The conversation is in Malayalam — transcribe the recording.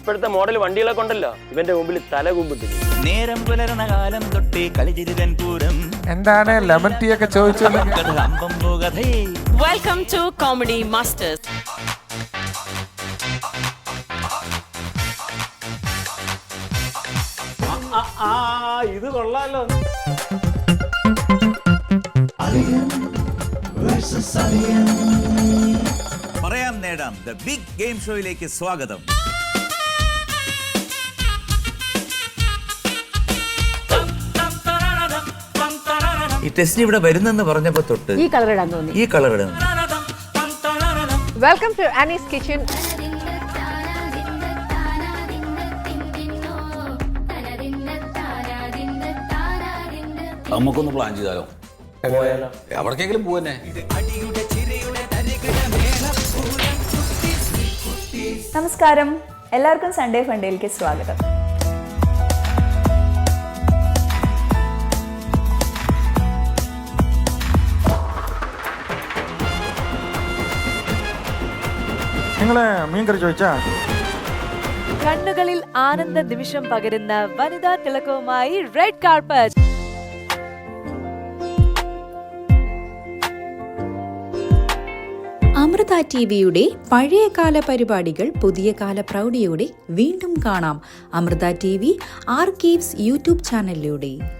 ഇപ്പോഴത്തെ മോഡൽ വണ്ടികളെ കൊണ്ടല്ലോ ഇവന്റെ മുമ്പിൽ തല കുമ്പിട്ടു നേരം പുലരണ കാലം തൊട്ടേ കളിചിരിതൻ പൂരം. എന്താണ് ലെമൺ ടീ ഒക്കെ ചോദിച്ചത് വെൽക്കം ടു കോമഡി മാസ്റ്റേഴ്സ്. ആ ഇത് കൊള്ളാലോ പറയാം നേടാം ദ ബിഗ് ഗെയിം ഷോയിലേക്ക് സ്വാഗതം. ഈ ടെസ്റ്റിന് ഇവിടെ വരുന്നെന്ന് പറഞ്ഞപ്പോ തൊട്ട് ഈ കളർ ഇടാൻ തോന്നി. ഈ കളർ ഇടുന്നു വെൽക്കം ടു ആനീസ് കിച്ചൺ നമുക്കൊന്ന് പ്ലാൻ ചെയ്താലോ? എവിടേക്കെങ്കിലും പോവന്നെ? നമസ്കാരം. എല്ലാവർക്കും സൺഡേ ഫണ്ടേയിലേക്ക് സ്വാഗതം. നിങ്ങൾ മീൻകറി ചോദിച്ചാ? കണ്ണുകളിൽ ആനന്ദ നിമിഷം പകരുന്ന വനിതാ തിളക്കവുമായി റെഡ് കാർപ്പറ്റ് അമൃത ടി വിയുടെ പഴയകാല പരിപാടികൾ പുതിയ കാല പ്രൗഢിയോടെ വീണ്ടും കാണാം. Amrita T V archives YouTube ചാനലിലൂടെ.